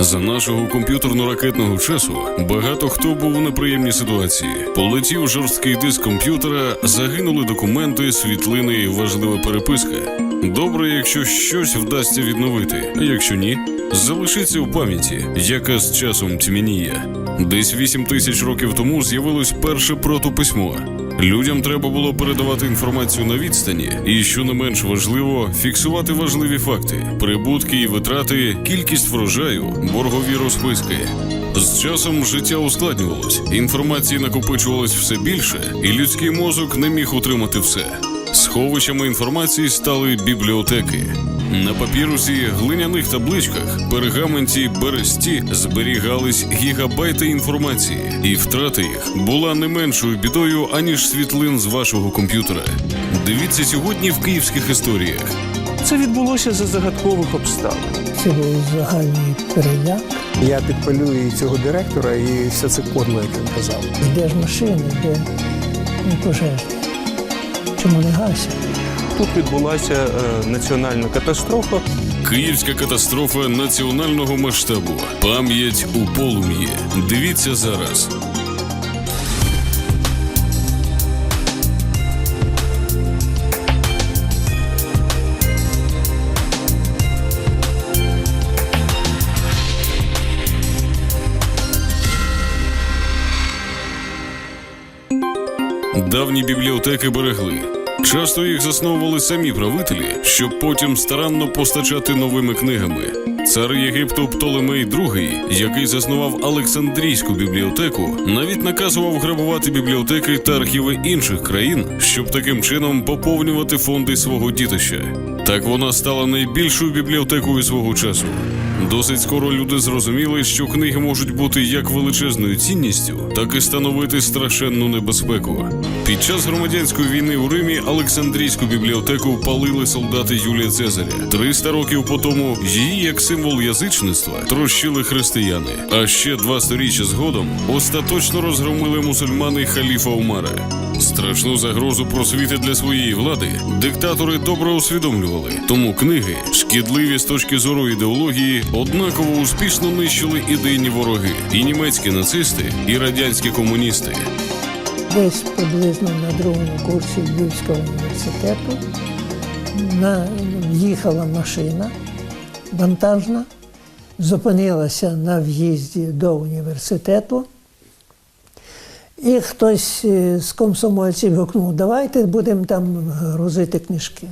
За нашого комп'ютерно-ракетного часу багато хто був у неприємній ситуації. Полетів жорсткий диск комп'ютера, загинули документи, світлини, і важлива переписка. Добре, якщо щось вдасться відновити, а якщо ні, залишиться в пам'яті, яка з часом тьмяніє. Десь 8 тисяч років тому з'явилось перше протописьмо. Людям треба було передавати інформацію на відстані, і що не менш важливо, фіксувати важливі факти, прибутки і витрати, кількість врожаю, боргові розписки. З часом життя ускладнювалось, інформації накопичувалось все більше, і людський мозок не міг утримати все. Сховищами інформації стали бібліотеки. На папірусі, глиняних табличках, пергаменті, бересті зберігались гігабайти інформації, і втрата їх була не меншою бідою, аніж світлин з вашого комп'ютера. Дивіться сьогодні в київських історіях. Це відбулося за загадкових обставин. Це був загальний переляк. Я підпалюю і цього директора і все це кодло, як він казав. Де ж машини, де пожежні? Чому не гасять? Тут відбулася е, національна катастрофа. Київська катастрофа національного масштабу. Пам'ять у полум'ї. Дивіться зараз. Давні бібліотеки берегли. Часто їх засновували самі правителі, щоб потім старанно постачати новими книгами. Цар Єгипту Птолемей II, який заснував Олександрійську бібліотеку, навіть наказував грабувати бібліотеки та архіви інших країн, щоб таким чином поповнювати фонди свого дітища. Так вона стала найбільшою бібліотекою свого часу. Досить скоро люди зрозуміли, що книги можуть бути як величезною цінністю, так і становити страшенну небезпеку. Під час громадянської війни у Римі Олександрійську бібліотеку палили солдати Юлія Цезаря. 300 років по тому її, як символ язичництва, трощили християни. А ще два сторіччя згодом остаточно розгромили мусульмани халіфа Умара. Страшну загрозу просвіти для своєї влади диктатори добре усвідомлювали. Тому книги, шкідливі з точки зору ідеології, однаково успішно нищили ідейні вороги і німецькі нацисти, і радянські комуністи. Десь приблизно на другому курсі Львівського університету на, їхала машина вантажна, зупинилася на в'їзді до університету. І хтось е, з комсомольців гукнув, давайте будемо там грузити книжки.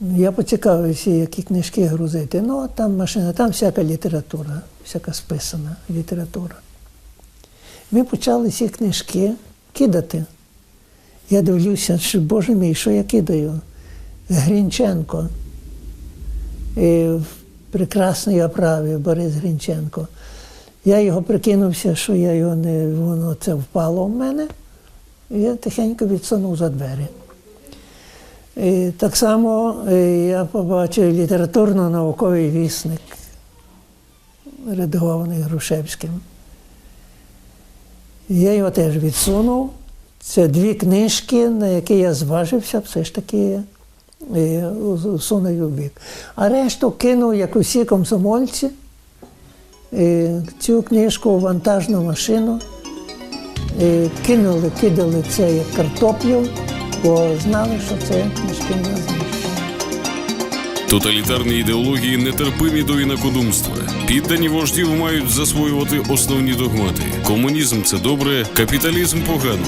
Я поцікавився, які книжки грузити. Ну, там машина, там всяка література, всяка списана література. Ми почали ці книжки кидати. Я дивлюся, що, боже мій, що я кидаю? Грінченко. І в прекрасній оправі Борис Грінченко. Я його прикинувся, що я його не, воно це впало в мене. І я тихенько відсунув за двері. І так само е, я побачив літературно-науковий вісник, редагований Грушевським. Я його теж відсунув. Це дві книжки, на які я зважився, все ж таки е, сунув у бік. А решту кинув, як усі комсомольці, е, цю книжку у вантажну машину. Е, Кинули, кидали це як картоплю, бо знали, що це книжки не знищені. Тоталітарні ідеології нетерпимі до інакодумства. Піддані вождів мають засвоювати основні догмати. Комунізм це добре, капіталізм погано.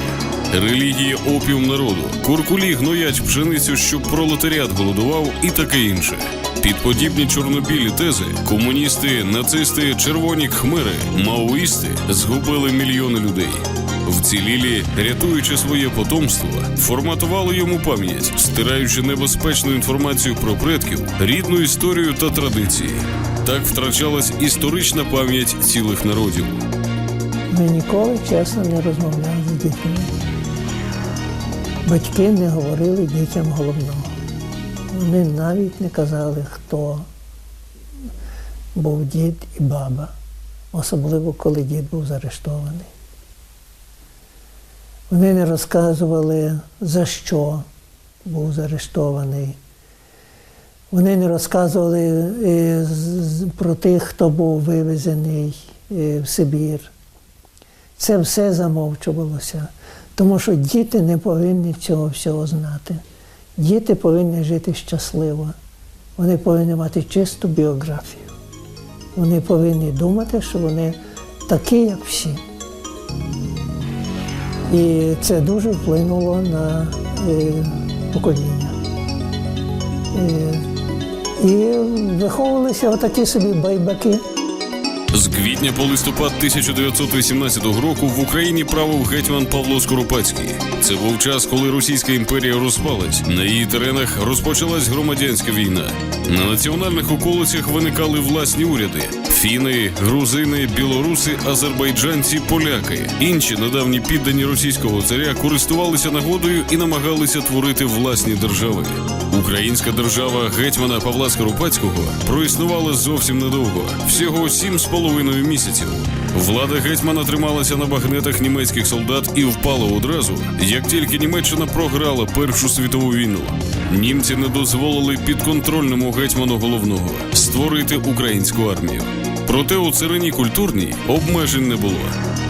Релігія опіум народу. Куркулі гноять пшеницю, щоб пролетаріат голодував і таке інше. Під подібні чорнобілі тези комуністи, нацисти, червоні кхмери, маоїсти згубили мільйони людей. Вцілілі, рятуючи своє потомство, форматували йому пам'ять, стираючи небезпечну інформацію про предків, рідну історію та традиції. Так втрачалась історична пам'ять цілих народів. Ми ніколи чесно не розмовляли з дітьми. Батьки не говорили дітям головного. Вони навіть не казали, хто був дід і баба, особливо коли дід був заарештований. Вони не розказували, за що був заарештований. Вони не розказували е, про тих, хто був вивезений е, в Сибір. Це все замовчувалося, тому що діти не повинні цього всього знати. Діти повинні жити щасливо. Вони повинні мати чисту біографію. Вони повинні думати, що вони такі, як всі. І це дуже вплинуло на е, покоління. Е, і виховувалися отакі собі байбаки. З квітня по листопад 1918 року в Україні правив гетьман Павло Скоропадський. Це був час, коли Російська імперія розпалась. На її теренах розпочалась громадянська війна. На національних околицях виникали власні уряди: фіни, грузини, білоруси, азербайджанці, поляки. Інші недавні піддані російського царя користувалися нагодою і намагалися творити власні держави. Українська держава гетьмана Павла Скоропадського проіснувала зовсім недовго, всього сім з половиною місяців. Влада гетьмана трималася на багнетах німецьких солдат і впала одразу, як тільки Німеччина програла Першу світову війну. Німці не дозволили підконтрольному гетьману головного створити українську армію. Проте у царині культурній обмежень не було.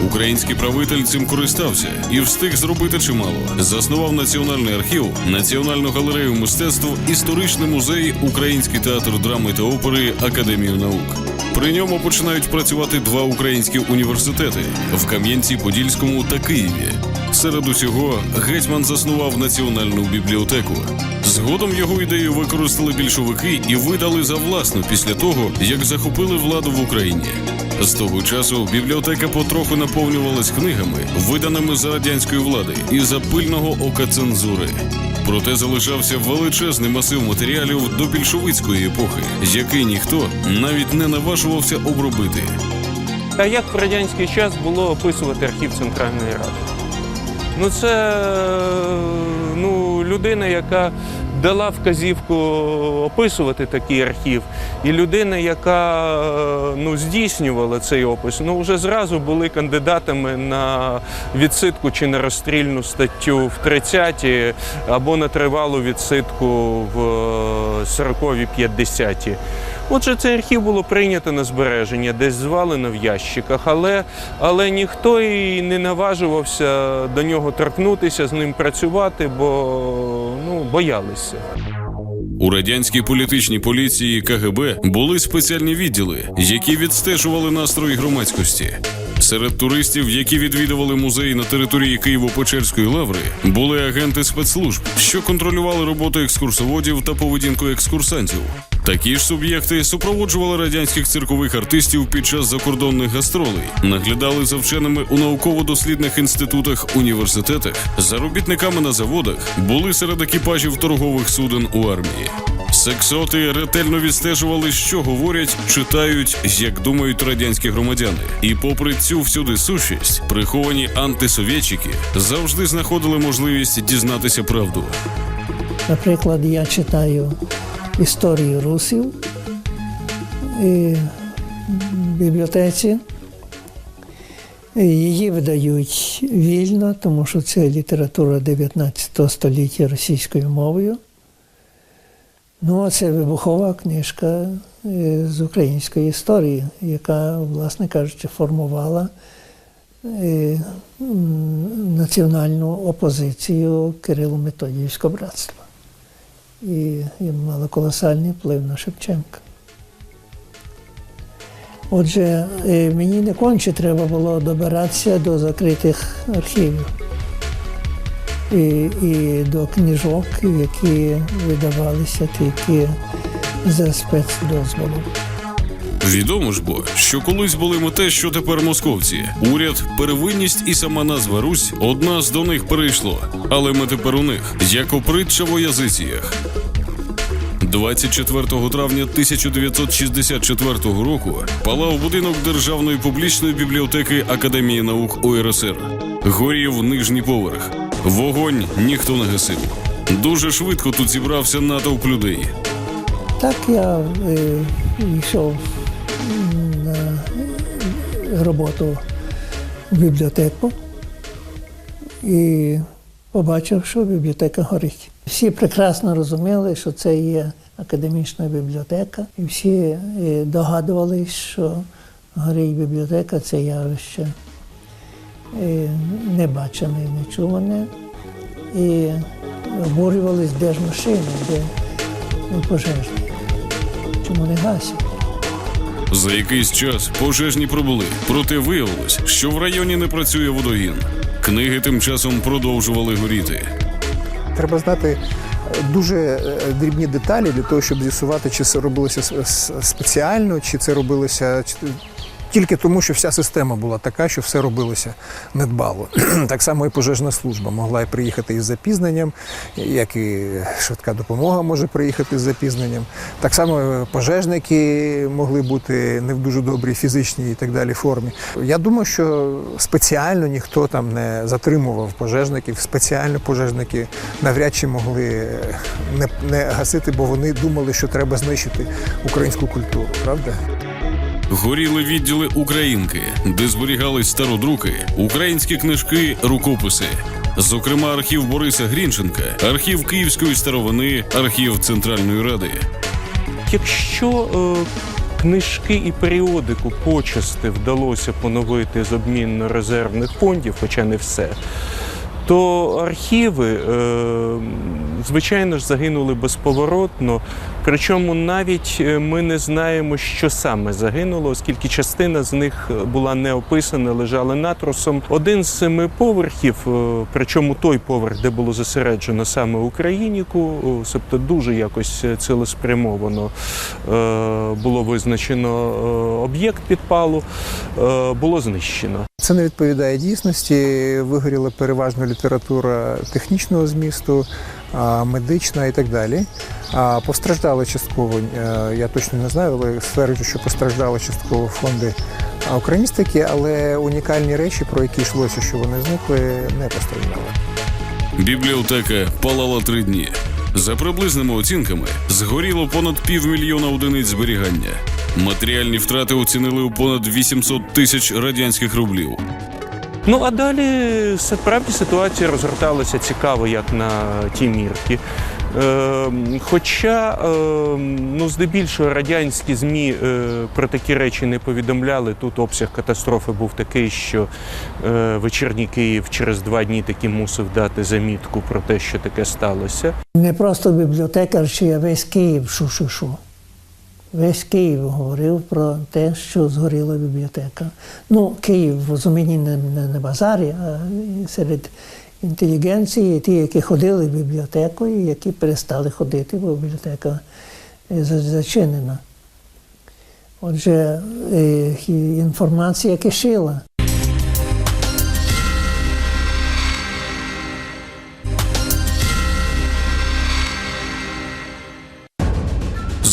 Український правитель цим користався і встиг зробити чимало. Заснував національний архів, національну галерею мистецтв, історичний музей, український театр драми та опери, академію наук. При ньому починають працювати два українські університети в Кам'янці-Подільському та Києві. Серед усього гетьман заснував національну бібліотеку. Згодом його ідею використали більшовики і видали за власну після того, як захопили владу в Україні. З того часу бібліотека потроху наповнювалась книгами, виданими за радянської влади і за пильного ока цензури. Проте залишався величезний масив матеріалів до більшовицької епохи, який ніхто навіть не наважувався обробити. А як в радянський час було описувати архів Центральної Ради? Ну, це е, ну, людина, яка дала вказівку описувати такий архів, і людина, яка е, ну, здійснювала цей опис, ну вже зразу були кандидатами на відсидку чи на розстрільну статтю в 30-ті або на тривалу відсидку в 40-ві 50-ті. Отже, цей архів було прийнято на збереження, десь звалено в ящиках, але, але ніхто і не наважувався до нього торкнутися, з ним працювати, бо ну, боялися. У радянській політичній поліції КГБ були спеціальні відділи, які відстежували настрої громадськості. Серед туристів, які відвідували музей на території Києво-Печерської лаври, були агенти спецслужб, що контролювали роботу екскурсоводів та поведінку екскурсантів. Такі ж суб'єкти супроводжували радянських циркових артистів під час закордонних гастролей, наглядали за вченими у науково-дослідних інститутах, університетах, за робітниками на заводах, були серед екіпажів торгових суден у армії. Сексоти ретельно відстежували, що говорять, читають, як думають радянські громадяни. І попри цю всюди сущість, приховані антисовєтчики завжди знаходили можливість дізнатися правду. Наприклад, я читаю історію русів і бібліотеці. Її видають вільно, тому що це література 19 століття російською мовою. Ну, а це вибухова книжка е, з української історії, яка, власне кажучи, формувала е, національну опозицію Кирилу Методіївського братства. І, мала колосальний вплив на Шевченка. Отже, е, мені не конче треба було добиратися до закритих архівів і, і до книжок, які видавалися тільки за спецдозволом. Відомо ж бо, що колись були ми те, що тепер московці. Уряд, первинність і сама назва Русь одна з до них перейшло. Але ми тепер у них, як опритча в язиціях. 24 травня 1964 року палав будинок Державної публічної бібліотеки Академії наук УРСР. Горів нижній поверх. Вогонь ніхто не гасив. Дуже швидко тут зібрався натовп людей. Так я е, йшов на роботу в бібліотеку і побачив, що бібліотека горить. Всі прекрасно розуміли, що це є академічна бібліотека, і всі е, догадувались, що горить бібліотека це явище е, небачене і нечуване. І обурювались, де ж машини, де пожежні. Чому не гасять? За якийсь час пожежні прибули, проте виявилось, що в районі не працює водогін. Книги тим часом продовжували горіти. Треба знати е, дуже е, дрібні деталі для того, щоб з'ясувати, чи це робилося спеціально, чи це робилося тільки тому, що вся система була така, що все робилося недбало. так само і пожежна служба могла і приїхати із запізненням, як і швидка допомога може приїхати з запізненням. Так само е, пожежники могли бути не в дуже добрій фізичній і так далі формі. Я думаю, що спеціально ніхто там не затримував пожежників, спеціально пожежники навряд чи могли е, не, не гасити, бо вони думали, що треба знищити українську культуру, правда? Горіли відділи Українки, де зберігались стародруки, українські книжки, рукописи. Зокрема, архів Бориса Грінченка, архів Київської старовини, архів Центральної Ради. Якщо е, книжки і періодику почасти вдалося поновити з обмінно-резервних фондів, хоча не все, то архіви, е, звичайно ж, загинули безповоротно. Причому навіть е, ми не знаємо, що саме загинуло, оскільки частина з них була не описана, лежала натрусом. Один з семи поверхів, е, причому той поверх, де було зосереджено саме Україніку, тобто дуже якось цілеспрямовано е, було визначено е, об'єкт підпалу, е, було знищено. Це не відповідає дійсності. Вигоріла переважно література технічного змісту, медична і так далі. Постраждали частково, е, я точно не знаю, але стверджую, що постраждали частково фонди україністики, але унікальні речі, про які йшлося, що вони зникли, не постраждали. Бібліотека палала три дні. За приблизними оцінками, згоріло понад півмільйона одиниць зберігання. Матеріальні втрати оцінили у понад 800 тисяч радянських рублів. Ну а далі справді ситуація розгорталася цікаво, як на ті мірки. Е, хоча, е, ну, здебільшого радянські ЗМІ е, про такі речі не повідомляли. Тут обсяг катастрофи був такий, що е, вечірній Київ через два дні таки мусив дати замітку про те, що таке сталося. Не просто бібліотекар, чи а весь Київ шу-шу-шу. Весь Київ говорив про те, що згоріла бібліотека. Ну, Київ в розумінні не, не не базарі, а серед інтелігенції, ті, які ходили в бібліотеку, і які перестали ходити, бо бібліотека е, зачинена. Отже, е, інформація кишила.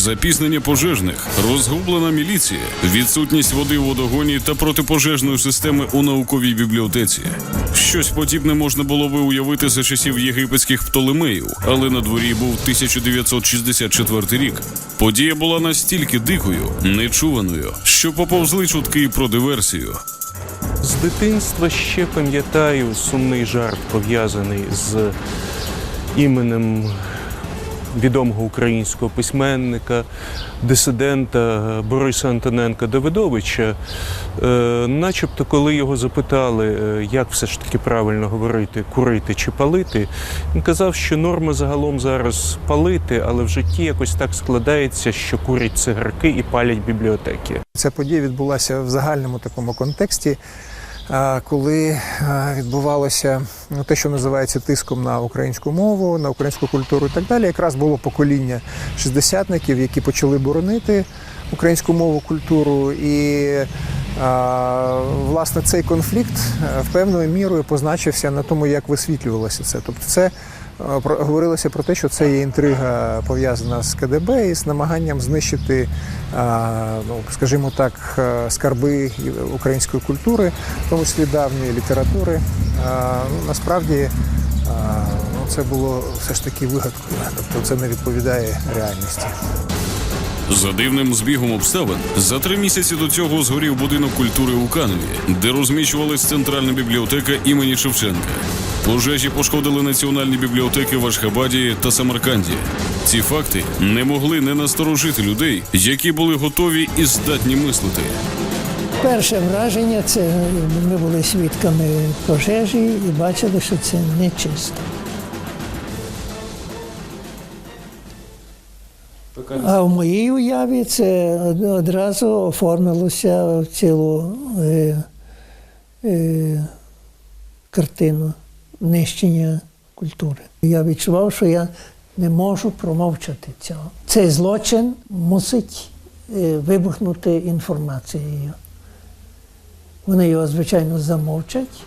Запізнення пожежних, розгублена міліція, відсутність води у водогоні та протипожежної системи у науковій бібліотеці. Щось подібне можна було би уявити за часів єгипетських Птолемеїв, але на дворі був 1964 рік. Подія була настільки дикою, нечуваною, що поповзли чутки про диверсію. З дитинства ще пам'ятаю сумний жарт пов'язаний з іменем відомого українського письменника, дисидента Бориса Антоненка Давидовича. Е, начебто, коли його запитали, е, як все ж таки правильно говорити, курити чи палити, він казав, що норма загалом зараз палити, але в житті якось так складається, що курять цигарки і палять бібліотеки. Ця подія відбулася в загальному такому контексті, коли відбувалося ну, те, що називається тиском на українську мову, на українську культуру і так далі. Якраз було покоління шістдесятників, які почали боронити українську мову, культуру. І власне цей конфлікт е, певною мірою позначився на тому, як висвітлювалося це. Тобто, це говорилося про те, що це є інтрига пов'язана з КДБ і з намаганням знищити, ну скажімо так, е, скарби української культури, в тому числі давньої літератури. Ну, Насправді ну, це було все ж таки вигадкою, тобто це не відповідає реальності. За дивним збігом обставин, за три місяці до цього згорів будинок культури у Каневі, де розміщувалась центральна бібліотека імені Шевченка. Пожежі пошкодили національні бібліотеки в Ашхабаді та Самарканді. Ці факти не могли не насторожити людей, які були готові і здатні мислити. Перше враження це ми були свідками пожежі і бачили, що це нечисто. А в моїй уяві це одразу оформилося в цілу е, е, картину нищення культури. Я відчував, що я не можу промовчати цього. Цей злочин мусить е, вибухнути інформацією. Вони його, звичайно, замовчать,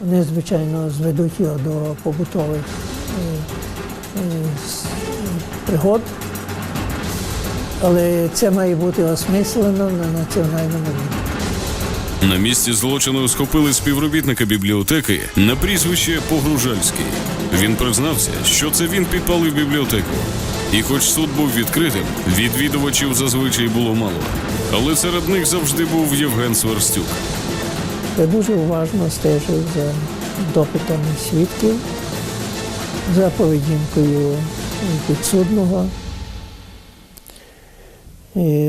вони, звичайно, зведуть його до побутових е, е, пригод. Але це має бути осмислено на національному рівні. На місці злочину схопили співробітника бібліотеки на прізвище Погружальський. Він признався, що це він підпалив бібліотеку. І хоч суд був відкритим, відвідувачів зазвичай було мало. Але серед них завжди був Євген Сверстюк. Я дуже уважно стежив за допитами свідків, за поведінкою підсудного,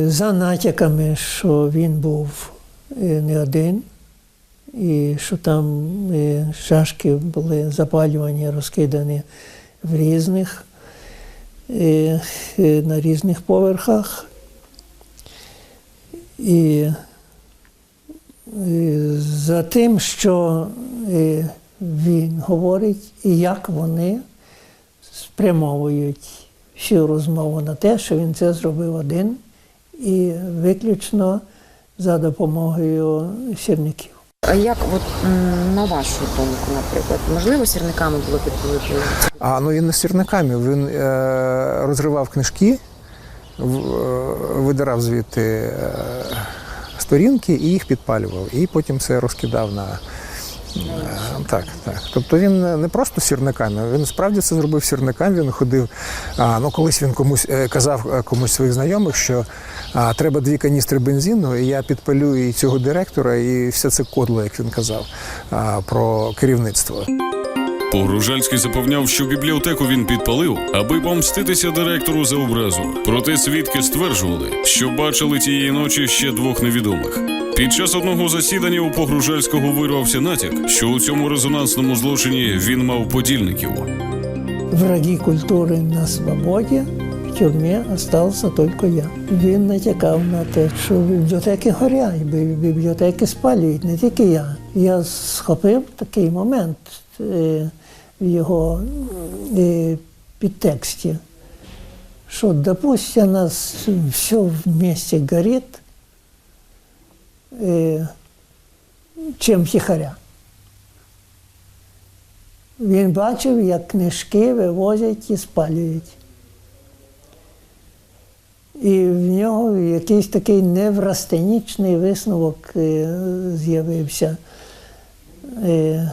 за натяками, що він був не один, і що там е, шашки були запалювані, розкидані в різних, е, е, на різних поверхах. І е, за тим, що е, він говорить і як вони спрямовують всю розмову на те, що він це зробив один і виключно за допомогою сірників. А як, от на вашу думку, наприклад, можливо, сірниками було підпалити? А ну він не сірниками, він е, розривав книжки, в- е, видирав звідти е, сторінки і їх підпалював. І потім це розкидав на. Е, Так, так. Тобто він не- просто сірниками, він справді це зробив сірниками. Він ходив. А, ну, колись він комусь е, казав е, комусь своїх знайомих, що а, треба дві каністри бензину, і я підпалю і цього директора, і все це кодло, як він казав, а, про керівництво. Погружальський запевняв, що бібліотеку він підпалив, аби помститися директору за образу. Проте свідки стверджували, що бачили тієї ночі ще двох невідомих. Під час одного засідання у Погружальського вирвався натяк, що у цьому резонансному злочині він мав подільників. Враги культури на свободі, в тюрмі залишився тільки я. Він натякав на те, що бібліотеки горять, бі- бібліотеки спалюють, не тільки я. Я схопив такий момент в його е, підтексті, що, допустим, у нас все місті горить, е, чим тихаря. Він бачив, як книжки вивозять і спалюють. І в нього якийсь такий неврастенічний висновок е, з'явився е,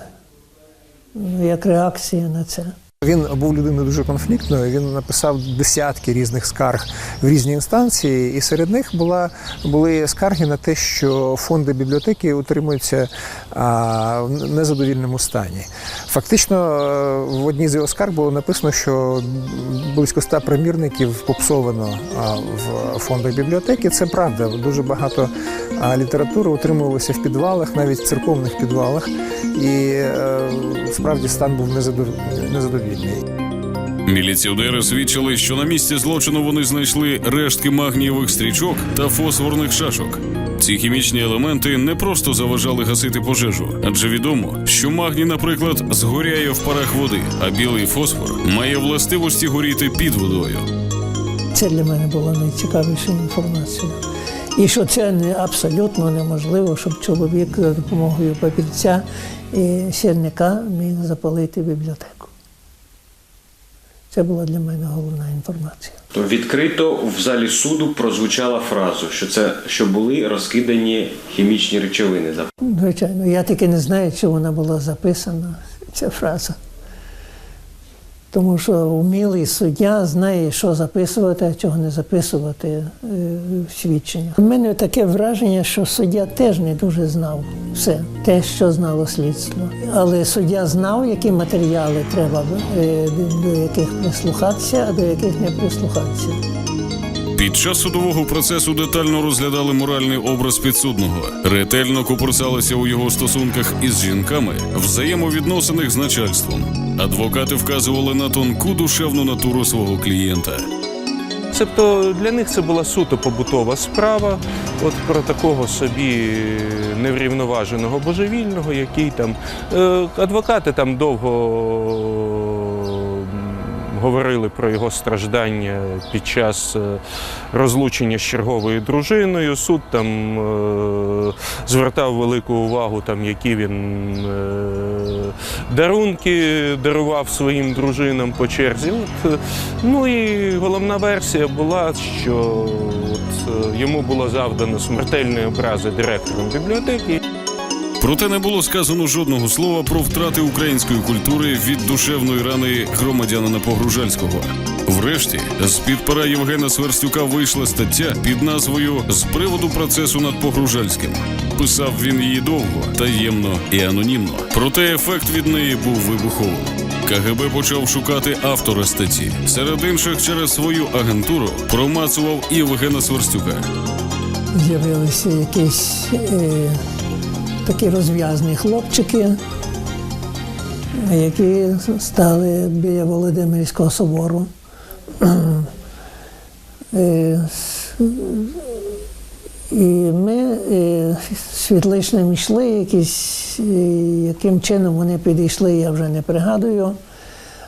як реакція на це. Він був людиною дуже конфліктною. Він написав десятки різних скарг в різні інстанції, і серед них була були скарги на те, що фонди бібліотеки утримуються а, в незадовільному стані. Фактично, е, в одній з його скарг було написано, що близько ста примірників попсовано в фондах бібліотеки. Це правда. Дуже багато літератури утримувалося в підвалах, навіть в церковних підвалах. І е, справді стан був незадов- незадовільний. Міліціонери свідчили, що на місці злочину вони знайшли рештки магнієвих стрічок та фосфорних шашок. Ці хімічні елементи не просто заважали гасити пожежу, адже відомо, що магній, наприклад, згоряє в парах води, а білий фосфор має властивості горіти під водою. Це для мене була найцікавіша інформація. І що це не абсолютно неможливо, щоб чоловік за допомогою папірця і сірника міг запалити бібліотеку. Це була для мене головна інформація. То відкрито в залі суду прозвучала фраза, що це що були розкидані хімічні речовини. Звичайно, я таки не знаю, чи вона була записана, ця фраза. Тому що вмілий суддя знає, що записувати, а чого не записувати е, в свідчення. У мене таке враження, що суддя теж не дуже знав все, те, що знало слідство. Але суддя знав, які матеріали треба, е, до яких прислухатися, а до яких не прислухатися. Під час судового процесу детально розглядали моральний образ підсудного, ретельно копирсалися у його стосунках із жінками, взаємовідносиних з начальством. Адвокати вказували на тонку душевну натуру свого клієнта. Тобто для них це була суто побутова справа, от про такого собі неврівноваженого божевільного, який там е, адвокати там довго говорили про його страждання під час е, розлучення з черговою дружиною. Суд там е, звертав велику увагу, там які він е, дарунки дарував своїм дружинам по черзі. От, ну і головна версія була, що от, йому було завдано смертельної образи директором бібліотеки. Проте не було сказано жодного слова про втрати української культури від душевної рани громадянина Погружальського. Врешті, з під пера Євгена Сверстюка вийшла стаття під назвою З приводу процесу над Погружальським. Писав він її довго, таємно і анонімно. Проте ефект від неї був вибуховим. КГБ почав шукати автора статті. Серед інших, через свою агентуру промацував Євгена Сверстюка. З'явилися якісь е, такі розв'язні хлопчики, які стали біля Володимирського собору. Е, І ми е, світличним йшли, якісь, е, яким чином вони підійшли, я вже не пригадую.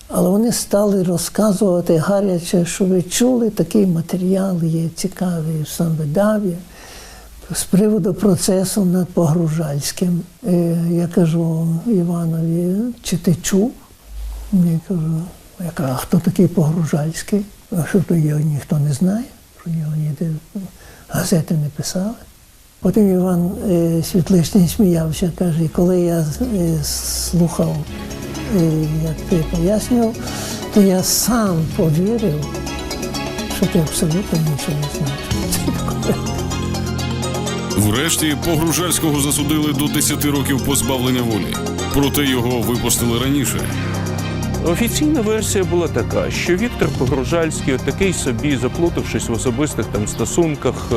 Але вони стали розказувати гаряче, що ви чули, такий матеріал є цікавий в Самбедаві з приводу процесу над Погружальським. Е, Я кажу Іванові, чи ти чув? Я кажу, а хто такий Погружальський? А що то його ніхто не знає, про нього ніде газети не писали. Потім Іван е, Світличний сміявся, каже, коли я е, слухав, як ти пояснював, то я сам повірив, що ти абсолютно нічого не знаєш. Врешті Погружальського засудили до 10 років позбавлення волі. Проте його випустили раніше. Офіційна версія була така, що Віктор Погружальський, такий собі, заплутавшись в особистих там стосунках е,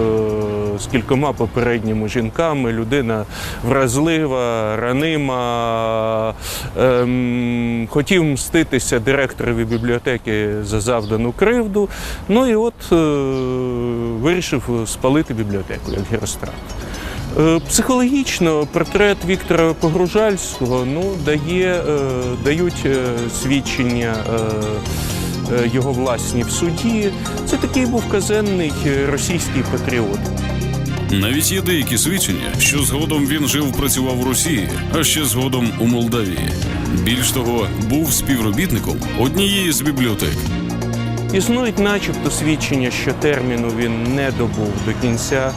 з кількома попередніми жінками, людина вразлива, ранима, ем, хотів мститися директорові бібліотеки за завдану кривду. Ну і от е, вирішив спалити бібліотеку як гірострат. Е, Психологічно портрет Віктора Погружальського ну, дає, е, дають е, свідчення його власні в суді. Це такий був казенний російський патріот. Навіть є деякі свідчення, що згодом він жив працював в Росії, а ще згодом у Молдавії. Більш того, був співробітником однієї з бібліотек. Існують начебто свідчення, що терміну він не добув до кінця,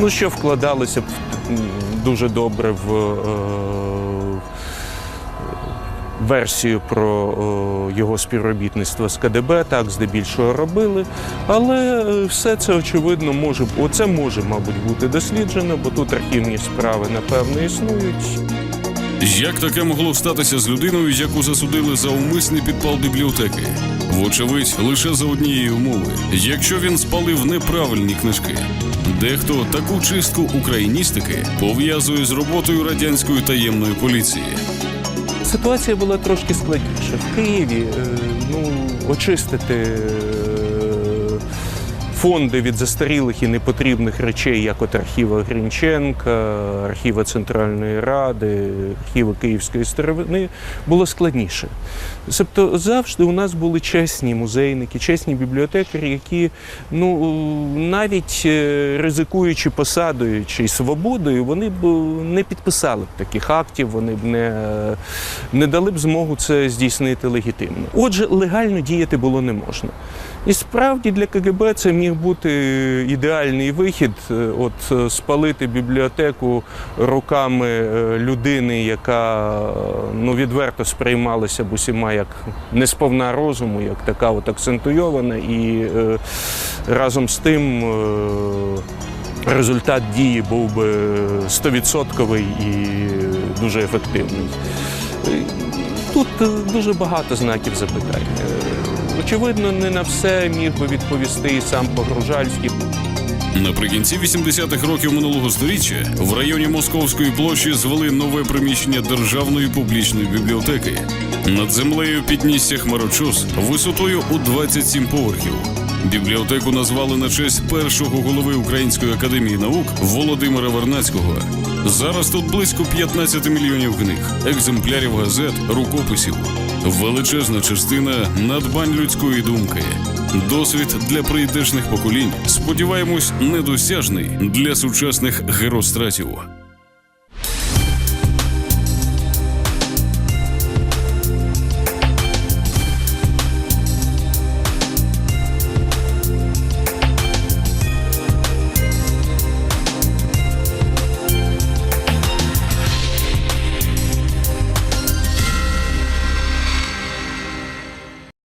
ну що вкладалося дуже добре в е, версію про е, його співробітництво з КДБ, так здебільшого робили. Але е, все це очевидно може оце може, мабуть, бути досліджено, бо тут архівні справи напевно існують. Як таке могло статися з людиною, яку засудили за умисний підпал бібліотеки? Вочевидь, лише за однієї умови, якщо він спалив неправильні книжки. Дехто таку чистку україністики пов'язує з роботою радянської таємної поліції. Ситуація була трошки складніша. В Києві е, ну, очистити е, фонди від застарілих і непотрібних речей, як от архіва Грінченка, архіва Центральної Ради, архіва Київської старовини, було складніше. Тобто завжди у нас були чесні музейники, чесні бібліотекарі, які ну, навіть е, ризикуючи посадою чи свободою, вони б не підписали б таких актів, вони б не, не дали б змогу це здійснити легітимно. Отже, легально діяти було не можна. І справді для КГБ це міг бути ідеальний вихід, е, от е, спалити бібліотеку руками е, людини, яка ну, відверто сприймалася б усіма як несповна розуму, як така от акцентуйована, і е, разом з тим е, результат дії був би стовідсотковий і дуже ефективний. Тут дуже багато знаків запитання. Очевидно, не на все міг би відповісти і сам Погружальський. Наприкінці 80-х років минулого століття в районі Московської площі звели нове приміщення державної публічної бібліотеки. Над землею піднісся хмарочос висотою у 27 поверхів. Бібліотеку назвали на честь першого голови Української академії наук Володимира Вернацького. Зараз тут близько 15 мільйонів книг, екземплярів газет, рукописів. Величезна частина надбань людської думки. Досвід для прийдешних поколінь, сподіваємось, недосяжний для сучасних геростратів.